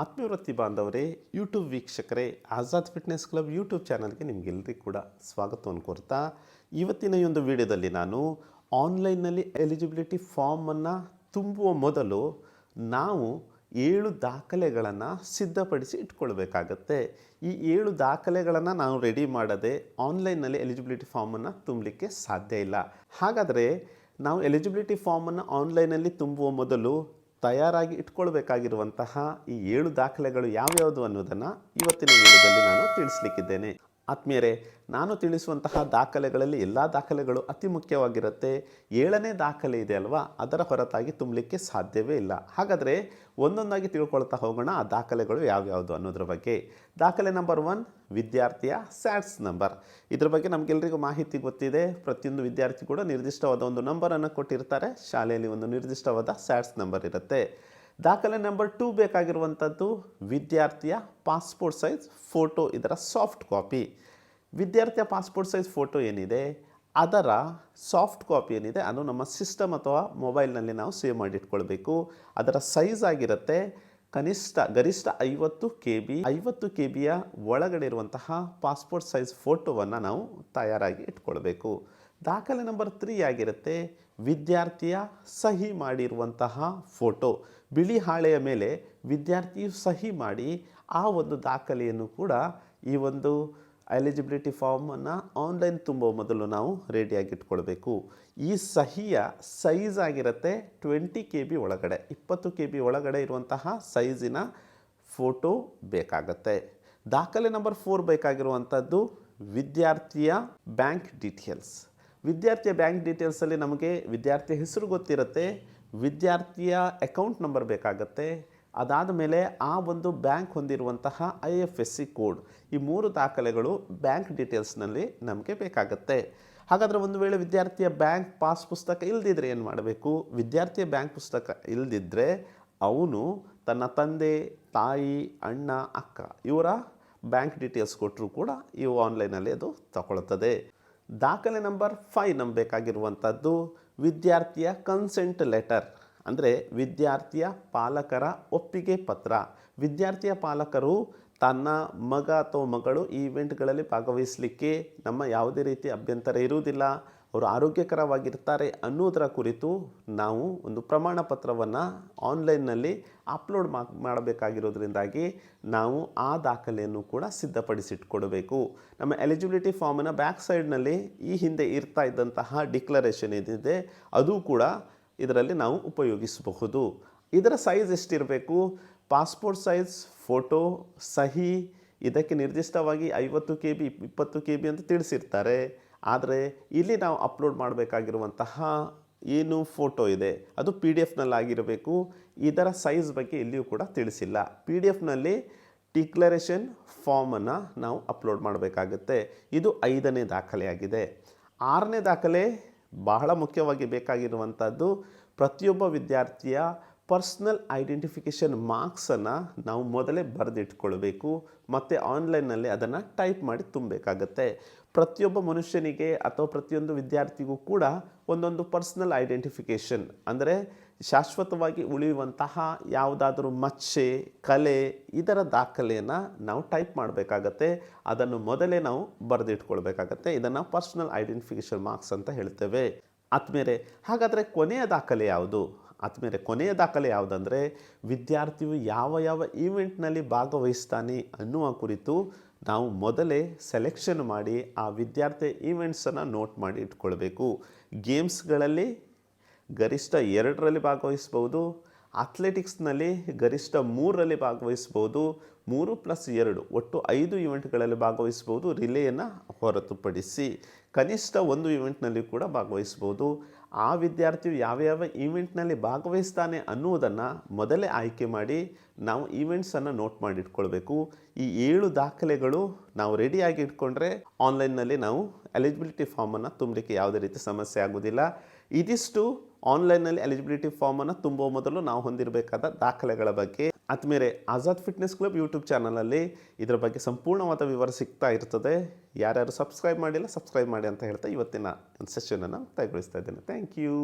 ಆತ್ಮೀಯವೃತ್ತಿ ಬಾಂಧವರೇ ಯೂಟ್ಯೂಬ್ ವೀಕ್ಷಕರೇ, Azad fitness club YouTube ಚಾನಲ್ಗೆ ನಿಮಗೆಲ್ಲರಿಗೂ ಕೂಡ ಸ್ವಾಗತವನ್ನು ಕೋರ್ತಾ ಇವತ್ತಿನ ಈ ಒಂದು ವಿಡಿಯೋದಲ್ಲಿ ನಾನು ಆನ್ಲೈನ್ನಲ್ಲಿ ಎಲಿಜಿಬಿಲಿಟಿ ಫಾರ್ಮನ್ನು ತುಂಬುವ ಮೊದಲು ನಾವು ಏಳು ದಾಖಲೆಗಳನ್ನು ಸಿದ್ಧಪಡಿಸಿ ಇಟ್ಕೊಳ್ಬೇಕಾಗತ್ತೆ. ಈ ಏಳು ದಾಖಲೆಗಳನ್ನು ನಾವು ರೆಡಿ ಮಾಡದೆ ಆನ್ಲೈನ್ನಲ್ಲಿ ಎಲಿಜಿಬಿಲಿಟಿ ಫಾರ್ಮನ್ನು ತುಂಬಲಿಕ್ಕೆ ಸಾಧ್ಯ ಇಲ್ಲ. ಹಾಗಾದರೆ ನಾವು ಎಲಿಜಿಬಿಲಿಟಿ ಫಾರ್ಮನ್ನು ಆನ್ಲೈನಲ್ಲಿ ತುಂಬುವ ಮೊದಲು ತಯಾರಾಗಿ ಇಟ್ಕೊಳ್ಬೇಕಾಗಿರುವಂತಹ ಈ ಏಳು ದಾಖಲೆಗಳು ಯಾವ್ಯಾವುದು ಅನ್ನೋದನ್ನು ಇವತ್ತಿನ ವಿಡಿಯೋದಲ್ಲಿ ನಾನು ತಿಳಿಸ್ಲಿಕ್ಕಿದ್ದೇನೆ. ಆತ್ಮೀಯರೇ, ನಾನು ತಿಳಿಸುವಂತಹ ದಾಖಲೆಗಳಲ್ಲಿ ಎಲ್ಲ ದಾಖಲೆಗಳು ಅತಿ ಮುಖ್ಯವಾಗಿರುತ್ತೆ. ಏಳನೇ ದಾಖಲೆ ಇದೆ ಅಲ್ವಾ? ಅದರ ಹೊರತಾಗಿ ತುಂಬಲಿಕ್ಕೆ ಸಾಧ್ಯವೇ ಇಲ್ಲ. ಹಾಗಾದರೆ ಒಂದೊಂದಾಗಿ ತಿಳ್ಕೊಳ್ತಾ ಹೋಗೋಣ ಆ ದಾಖಲೆಗಳು ಯಾವ್ಯಾವುದು ಅನ್ನೋದ್ರ ಬಗ್ಗೆ. ದಾಖಲೆ ನಂಬರ್ ಒನ್, ವಿದ್ಯಾರ್ಥಿಯ ಸ್ಯಾಟ್ಸ್ ನಂಬರ್. ಇದ್ರ ಬಗ್ಗೆ ನಮಗೆಲ್ಲರಿಗೂ ಮಾಹಿತಿ ಗೊತ್ತಿದೆ. ಪ್ರತಿಯೊಂದು ವಿದ್ಯಾರ್ಥಿ ಕೂಡ ನಿರ್ದಿಷ್ಟವಾದ ಒಂದು ನಂಬರನ್ನು ಕೊಟ್ಟಿರ್ತಾರೆ. ಶಾಲೆಯಲ್ಲಿ ಒಂದು ನಿರ್ದಿಷ್ಟವಾದ ಸ್ಯಾಟ್ಸ್ ನಂಬರ್ ಇರುತ್ತೆ. ದಾಖಲೆ ನಂಬರ್ ಟೂ ಬೇಕಾಗಿರುವಂಥದ್ದು ವಿದ್ಯಾರ್ಥಿಯ ಪಾಸ್ಪೋರ್ಟ್ ಸೈಜ್ ಫೋಟೋ ಇದರ ಸಾಫ್ಟ್ ಕಾಪಿ. ವಿದ್ಯಾರ್ಥಿಯ ಪಾಸ್ಪೋರ್ಟ್ ಸೈಜ್ ಫೋಟೋ ಏನಿದೆ? ಅದರ ಸಾಫ್ಟ್ ಕಾಪಿ ಏನಿದೆ? ಅದು ನಮ್ಮ ಸಿಸ್ಟಮ್ ಅಥವಾ ಮೊಬೈಲ್ನಲ್ಲಿ ನಾವು ಸೇವ್ ಮಾಡಿಟ್ಕೊಳ್ಬೇಕು. ಅದರ ಸೈಜ್ ಆಗಿರುತ್ತೆ. ಕನಿಷ್ಠ, ಗರಿಷ್ಠ ಐವತ್ತು ಕೆ ಬಿ ಐವತ್ತು ಕೆ ಬಿಯ ಒಳಗಡೆ ಇರುವಂತಹ ಪಾಸ್ಪೋರ್ಟ್ ಸೈಜ್ ಫೋಟೋವನ್ನು ನಾವು ತಯಾರಾಗಿ ಇಟ್ಕೊಳ್ಬೇಕು. ದಾಖಲೆ ನಂಬರ್ ತ್ರೀ ಆಗಿರುತ್ತೆ ವಿದ್ಯಾರ್ಥಿಯ ಸಹಿ ಮಾಡಿರುವಂತಹ ಫೋಟೋ. ಬಿಳಿ ಹಾಳೆಯ ಮೇಲೆ ವಿದ್ಯಾರ್ಥಿಯು ಸಹಿ ಮಾಡಿ ಆ ಒಂದು ದಾಖಲೆಯನ್ನು ಕೂಡ ಈ ಒಂದು ಎಲಿಜಿಬಿಲಿಟಿ ಫಾರ್ಮನ್ನು ಆನ್ಲೈನ್ ತುಂಬೋ ಮೊದಲು ನಾವು ರೆಡಿಯಾಗಿಟ್ಕೊಳ್ಬೇಕು ಈ ಸಹಿಯ ಸೈಜ್ ಆಗಿರುತ್ತೆ ಟ್ವೆಂಟಿ ಕೆ ಬಿ ಒಳಗಡೆ, ಇಪ್ಪತ್ತು ಕೆ ಬಿ ಒಳಗಡೆ ಇರುವಂತಹ ಸೈಜಿನ ಫೋಟೋ ಬೇಕಾಗತ್ತೆ. ದಾಖಲೆ ನಂಬರ್ ಫೋರ್ ಬೇಕಾಗಿರುವಂಥದ್ದು ವಿದ್ಯಾರ್ಥಿಯ ಬ್ಯಾಂಕ್ ಡೀಟೇಲ್ಸ್. ವಿದ್ಯಾರ್ಥಿಯ ಬ್ಯಾಂಕ್ ಡೀಟೇಲ್ಸಲ್ಲಿ ನಮಗೆ ವಿದ್ಯಾರ್ಥಿಯ ಹೆಸರು ಗೊತ್ತಿರುತ್ತೆ, ವಿದ್ಯಾರ್ಥಿಯ ಅಕೌಂಟ್ ನಂಬರ್ ಬೇಕಾಗತ್ತೆ, ಅದಾದ ಮೇಲೆ ಆ ಒಂದು ಬ್ಯಾಂಕ್ ಹೊಂದಿರುವಂತಹ I F S C code ಈ ಮೂರು ದಾಖಲೆಗಳು ಬ್ಯಾಂಕ್ ಡೀಟೇಲ್ಸ್ನಲ್ಲಿ ನಮಗೆ ಬೇಕಾಗತ್ತೆ. ಹಾಗಾದರೆ ಒಂದು ವೇಳೆ ವಿದ್ಯಾರ್ಥಿಯ ಬ್ಯಾಂಕ್ ಪಾಸ್ ಪುಸ್ತಕ ಇಲ್ಲದಿದ್ದರೆ ಏನು ಮಾಡಬೇಕು? ವಿದ್ಯಾರ್ಥಿಯ ಬ್ಯಾಂಕ್ ಪುಸ್ತಕ ಇಲ್ಲದಿದ್ದರೆ ಅವನು ತನ್ನ ತಂದೆ, ತಾಯಿ, ಅಣ್ಣ, ಅಕ್ಕ ಇವರ ಬ್ಯಾಂಕ್ ಡೀಟೇಲ್ಸ್ ಕೊಟ್ಟರು ಕೂಡ ಇವು ಆನ್ಲೈನಲ್ಲಿ ಅದು ತಗೊಳ್ತದೆ. ದಾಖಲೆ ನಂಬರ್ ಫೈವ್ ನಮ್ಗೆ ವಿದ್ಯಾರ್ಥಿಯ ಕನ್ಸೆಂಟ್ ಲೆಟರ್ ಅಂದರೆ ವಿದ್ಯಾರ್ಥಿಯ ಪಾಲಕರ ಒಪ್ಪಿಗೆ ಪತ್ರ. ವಿದ್ಯಾರ್ಥಿಯ ಪಾಲಕರು ತನ್ನ ಮಗ ಅಥವಾ ಮಗಳು ಈವೆಂಟ್ಗಳಲ್ಲಿ ಭಾಗವಹಿಸಲಿಕ್ಕೆ ನಮ್ಮ ಯಾವುದೇ ರೀತಿ ಅಭ್ಯಂತರ ಇರುವುದಿಲ್ಲ. ಅವರು ಆರೋಗ್ಯಕರವಾಗಿರ್ತಾರೆ ಅನ್ನೋದರ ಕುರಿತು ನಾವು ಒಂದು ಪ್ರಮಾಣ ಪತ್ರವನ್ನು ಆನ್ಲೈನ್ನಲ್ಲಿ ಅಪ್ಲೋಡ್ ಮಾ, ಮಾಡಬೇಕಾಗಿರೋದ್ರಿಂದಾಗಿ ನಾವು ಆ ದಾಖಲೆಯನ್ನು ಕೂಡ ಸಿದ್ಧಪಡಿಸಿಟ್ಕೊಡಬೇಕು. ನಮ್ಮ ಎಲಿಜಿಬಿಲಿಟಿ ಫಾರ್ಮಿನ ಬ್ಯಾಕ್ ಸೈಡ್ನಲ್ಲಿ ಈ ಹಿಂದೆ ಇರ್ತಾ ಇದ್ದಂತಹ ಡಿಕ್ಲರೇಷನ್ ಏನಿದೆ, ಅದು ಕೂಡ ಇದರಲ್ಲಿ ನಾವು ಉಪಯೋಗಿಸಬಹುದು. ಇದರ ಸೈಜ್ ಎಷ್ಟಿರಬೇಕು? ಪಾಸ್ಪೋರ್ಟ್ ಸೈಜ್, ಫೋಟೋ, ಸಹಿ, ಇದಕ್ಕೆ ನಿರ್ದಿಷ್ಟವಾಗಿ ಐವತ್ತು ಕೆ ಬಿ ಇಪ್ಪತ್ತು ಕೆ ಬಿ ಅಂತ ತಿಳಿಸಿರ್ತಾರೆ. ಆದರೆ ಇಲ್ಲಿ ನಾವು ಅಪ್ಲೋಡ್ ಮಾಡಬೇಕಾಗಿರುವಂತಹ ಏನು ಫೋಟೋ ಇದೆ, ಅದು ಪಿ ಡಿ ಎಫ್ನಲ್ಲಿ ಆಗಿರಬೇಕು ಇದರ ಸೈಜ್ ಬಗ್ಗೆ ಇಲ್ಲಿಯೂ ಕೂಡ ತಿಳಿಸಿಲ್ಲ. ಪಿ ಡಿ ಎಫ್ನಲ್ಲಿ ಡಿಕ್ಲರೇಷನ್ ಫಾರ್ಮನ್ನು ನಾವು ಅಪ್ಲೋಡ್ ಮಾಡಬೇಕಾಗುತ್ತೆ. ಇದು ಐದನೇ ದಾಖಲೆಯಾಗಿದೆ. ಆರನೇ ದಾಖಲೆ ಬಹಳ ಮುಖ್ಯವಾಗಿ ಬೇಕಾಗಿರುವಂಥದ್ದು ಪ್ರತಿಯೊಬ್ಬ ವಿದ್ಯಾರ್ಥಿಯ ಪರ್ಸ್ನಲ್ ಐಡೆಂಟಿಫಿಕೇಷನ್ ಮಾರ್ಕ್ಸನ್ನು ನಾವು ಮೊದಲೇ ಬರೆದಿಟ್ಕೊಳ್ಬೇಕು, ಮತ್ತು ಆನ್ಲೈನಲ್ಲಿ ಅದನ್ನು ಟೈಪ್ ಮಾಡಿ ತುಂಬಬೇಕಾಗತ್ತೆ. ಪ್ರತಿಯೊಬ್ಬ ಮನುಷ್ಯನಿಗೆ ಅಥವಾ ಪ್ರತಿಯೊಂದು ವಿದ್ಯಾರ್ಥಿಗೂ ಕೂಡ ಒಂದೊಂದು ಪರ್ಸ್ನಲ್ ಐಡೆಂಟಿಫಿಕೇಷನ್, ಅಂದರೆ ಶಾಶ್ವತವಾಗಿ ಉಳಿಯುವಂತಹ ಯಾವುದಾದ್ರೂ ಮಚ್ಚೆ, ಕಲೆ, ಇದರ ದಾಖಲೆಯನ್ನು ನಾವು ಟೈಪ್ ಮಾಡಬೇಕಾಗತ್ತೆ. ಅದನ್ನು ಮೊದಲೇ ನಾವು ಬರೆದಿಟ್ಕೊಳ್ಬೇಕಾಗತ್ತೆ. ಇದನ್ನು ಪರ್ಸ್ನಲ್ ಐಡೆಂಟಿಫಿಕೇಷನ್ ಮಾರ್ಕ್ಸ್ ಅಂತ ಹೇಳ್ತೇವೆ. ಆದ್ಮೇಲೆ ಹಾಗಾದರೆ ಕೊನೆಯ ದಾಖಲೆ ಯಾವುದು? ಆದ್ಮೇಲೆ ಕೊನೆಯ ದಾಖಲೆ ಯಾವುದಂದರೆ, ವಿದ್ಯಾರ್ಥಿಯು ಯಾವ ಯಾವ ಈವೆಂಟ್ನಲ್ಲಿ ಭಾಗವಹಿಸ್ತಾನೆ ಅನ್ನುವ ಕುರಿತು ನಾವು ಮೊದಲೇ ಸೆಲೆಕ್ಷನ್ ಮಾಡಿ ಆ ವಿದ್ಯಾರ್ಥಿ ಈವೆಂಟ್ಸನ್ನು ನೋಟ್ ಮಾಡಿ ಇಟ್ಕೊಳ್ಬೇಕು. ಗೇಮ್ಸ್ಗಳಲ್ಲಿ ಗರಿಷ್ಠ ಎರಡರಲ್ಲಿ ಭಾಗವಹಿಸ್ಬೋದು ಅಥ್ಲೆಟಿಕ್ಸ್ನಲ್ಲಿ ಗರಿಷ್ಠ ಮೂರರಲ್ಲಿ ಭಾಗವಹಿಸ್ಬೋದು, ಮೂರು ಪ್ಲಸ್ ಎರಡು ಒಟ್ಟು ಐದು ಇವೆಂಟ್ಗಳಲ್ಲಿ ಭಾಗವಹಿಸ್ಬೋದು ರಿಲೇಯನ್ನು ಹೊರತುಪಡಿಸಿ. ಕನಿಷ್ಠ ಒಂದು ಇವೆಂಟ್ನಲ್ಲಿ ಕೂಡ ಭಾಗವಹಿಸ್ಬೋದು. ಆ ವಿದ್ಯಾರ್ಥಿಯು ಯಾವ ಯಾವ ಈವೆಂಟ್ನಲ್ಲಿ ಭಾಗವಹಿಸ್ತಾನೆ ಅನ್ನುವುದನ್ನು ಮೊದಲೇ ಆಯ್ಕೆ ಮಾಡಿ ನಾವು ಈವೆಂಟ್ಸನ್ನು ನೋಟ್ ಮಾಡಿ ಇಟ್ಕೊಳ್ಬೇಕು. ಈ ಏಳು ದಾಖಲೆಗಳು ನಾವು ರೆಡಿಯಾಗಿ ಇಟ್ಕೊಂಡ್ರೆ ಆನ್ಲೈನ್ನಲ್ಲಿ ನಾವು ಎಲಿಜಿಬಿಲಿಟಿ ಫಾರ್ಮನ್ನು ತುಂಬಲಿಕ್ಕೆ ಯಾವುದೇ ರೀತಿ ಸಮಸ್ಯೆ ಆಗೋದಿಲ್ಲ. ಇದಿಷ್ಟು ಆನ್ಲೈನ್ನಲ್ಲಿ ಎಲಿಜಿಬಿಲಿಟಿ ಫಾರ್ಮನ್ನು ತುಂಬುವ ಮೊದಲು ನಾವು ಹೊಂದಿರಬೇಕಾದ ದಾಖಲೆಗಳ ಬಗ್ಗೆ. ಆದ್ಮೇಲೆ ಆಜಾದ್ ಫಿಟ್ನೆಸ್ ಕ್ಲಬ್ ಯೂಟ್ಯೂಬ್ ಚಾನಲಲ್ಲಿ ಇದರ ಬಗ್ಗೆ ಸಂಪೂರ್ಣವಾದ ವಿವರ ಸಿಗ್ತಾ ಇರ್ತದೆ. ಯಾರ್ಯಾರು ಸಬ್ಸ್ಕ್ರೈಬ್ ಮಾಡಿಲ್ಲ, ಸಬ್ಸ್ಕ್ರೈಬ್ ಮಾಡಿ ಅಂತ ಹೇಳ್ತಾ ಇವತ್ತಿನ ಸೆಷನನ್ನು ಮುಕ್ತಾಯಗೊಳಿಸ್ತಾ ಇದ್ದೇನೆ. Thank you